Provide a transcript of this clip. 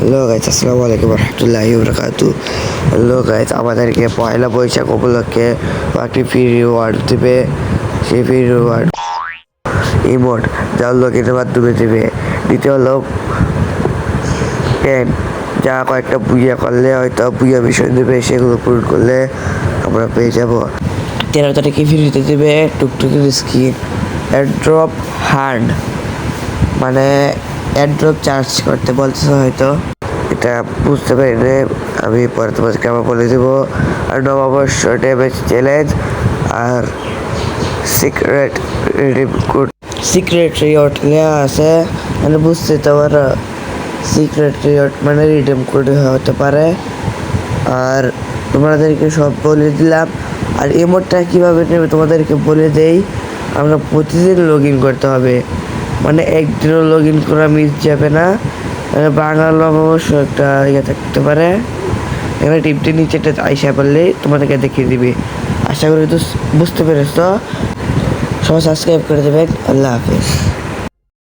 Hello guys আসসালামু আলাইকুম রহমতুল্লাহি বরকাতু হ্যালো গাইজ আমাদেরকে পয়লা বৈশাখ উপলক্ষে একটি ফ্রি রিওয়ার্ড দেবে। সেই ফ্রি রিওয়ার্ড ইমোট যা লোকের মাধ্যমে দেবে। দ্বিতীয় হলো পেন যা কয়েকটা বুইয়া করলে হয়তো বুইয়া বিষয় দেবে, সেগুলো পূরণ করলে আমরা পেয়ে যাব। তেরো তারিখে ফ্রিতে দেবে টুকটুকির স্কিন এয়ারড্রপ হার্ড মানে এয়ারড্রপ চার্জ করতে বলতেছে হয়তো। এটা বুঝতে পারি না, আমি পরে তোমাদেরকে আবার বলে দেবো। আর নববর্ষ ড্যামেজ চ্যালেঞ্জ আর secret redeem code secret reward নেওয়া আছে। মানে বুঝতে তো পারো সিক্রেট রিওয়ার্ড মানে রিডিম কোড হতে পারে। আর তোমাদেরকে সব বলে দিলাম। আর ইমোটটা কীভাবে নেবে তোমাদেরকে বলে দেই। আমরা প্রতিদিন লগ ইন করতে হবে। মানে একদিনও লগ ইন করা মিস যাবে না। বাংলা অবশ্য একটা ইয়ে থাকতে পারে। এখানে টিপটি নিচেটা আইসা পারলে তোমাদেরকে দেখিয়ে দিবে। আশা করি তো বুঝতে পেরেছ। সবাই সাবস্ক্রাইব করে দেবেন। আল্লাহ হাফেজ।